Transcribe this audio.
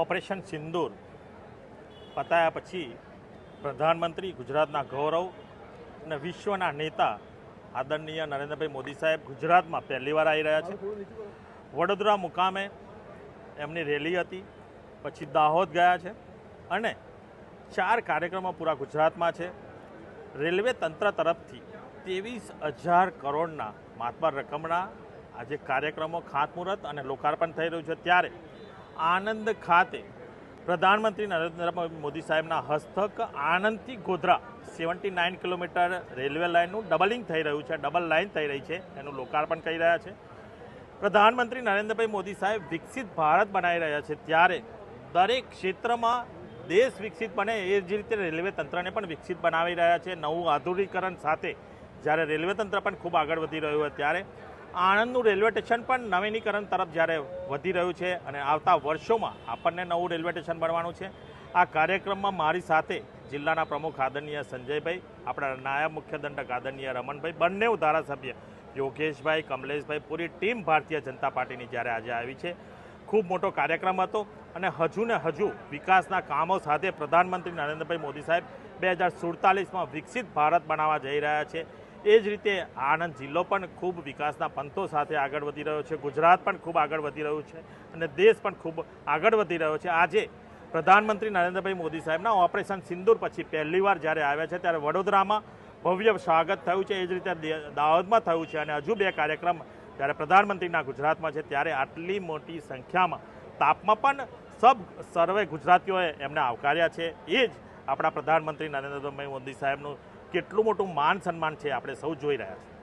Operation સિંદૂર પતાયા પછી પ્રધાનમંત્રી ગુજરાતના ગૌરવ અને વિશ્વના નેતા આદરણીય નરેન્દ્રભાઈ મોદી સાહેબ ગુજરાતમાં પહેલીવાર આવી રહ્યા છે. વડોદરા મુકામે એમની રેલી હતી, પછી દાહોદ ગયા છે અને ચાર કાર્યક્રમો પૂરા ગુજરાતમાં છે. રેલવે તંત્ર તરફથી ત્રેવીસ હજાર કરોડના માતબર રકમના આજે કાર્યક્રમો ખાતમુહૂર્ત અને લોકાર્પણ થઈ રહ્યું છે. ત્યારે આનંદ ખાતે પ્રધાનમંત્રી નરેન્દ્ર મોદી સાહેબના હસ્તક આણંદથી Godhra, seventy nine kilometre railway લાઇનનું ડબલિંગ થઈ રહ્યું છે, ડબલ લાઇન થઈ રહી છે, એનું લોકાર્પણ કરી રહ્યા છે. પ્રધાનમંત્રી નરેન્દ્રભાઈ મોદી સાહેબ વિકસિત ભારત બનાવી રહ્યા છે, ત્યારે દરેક ક્ષેત્રમાં દેશ વિકસિત બને એ જ રીતે રેલવે તંત્રને પણ વિકસિત બનાવી રહ્યા છે. નવું આધુનિકરણ સાથે જ્યારે રેલવે તંત્ર પણ ખૂબ આગળ વધી રહ્યું હોય ત્યારે આણંદનું રેલવે સ્ટેશન પણ નવીનીકરણ તરફ જ્યારે વધી રહ્યું છે અને આવતા વર્ષોમાં આપણને નવું રેલવે સ્ટેશન બનવાનું છે. આ કાર્યક્રમમાં મારી સાથે જિલ્લાના પ્રમુખ આદરણીય સંજયભાઈ, આપણા નાયબ મુખ્ય દંડક આદરણીય રમણભાઈ, બંને ધારાસભ્ય યોગેશભાઈ, કમલેશભાઈ, પૂરી ટીમ ભારતીય જનતા પાર્ટીની જ્યારે આજે આવી છે. ખૂબ મોટો કાર્યક્રમ હતો અને હજુ ને હજુ વિકાસના કામો સાથે પ્રધાનમંત્રી નરેન્દ્રભાઈ મોદી સાહેબ બે હજાર સુડતાલીસમાં વિકસિત ભારત બનાવવા જઈ રહ્યા છે. એ જ રીતે આણંદ જિલ્લો પણ ખૂબ વિકાસના પંથો સાથે આગળ વધી રહ્યો છે. ગુજરાત પણ ખૂબ આગળ વધી રહ્યું છે અને દેશ પણ ખૂબ આગળ વધી રહ્યો છે. આજે પ્રધાનમંત્રી નરેન્દ્રભાઈ મોદી સાહેબના ઓપરેશન સિંદૂર પછી પહેલીવાર જ્યારે આવ્યા છે ત્યારે વડોદરામાં ભવ્ય સ્વાગત થયું છે. એ જ રીતે દાહોદમાં થયું છે અને હજુ બે કાર્યક્રમ જ્યારે પ્રધાનમંત્રીના ગુજરાતમાં છે ત્યારે આટલી મોટી સંખ્યામાં તાપમાં પણ સબ સર્વે ગુજરાતીઓએ એમને આવકાર્યા છે. એ જ આપણા પ્રધાનમંત્રી નરેન્દ્રભાઈ મોદી સાહેબનું કેટલું મોટું માન સન્માન છે આપણે સૌ જોઈ રહ્યા છીએ.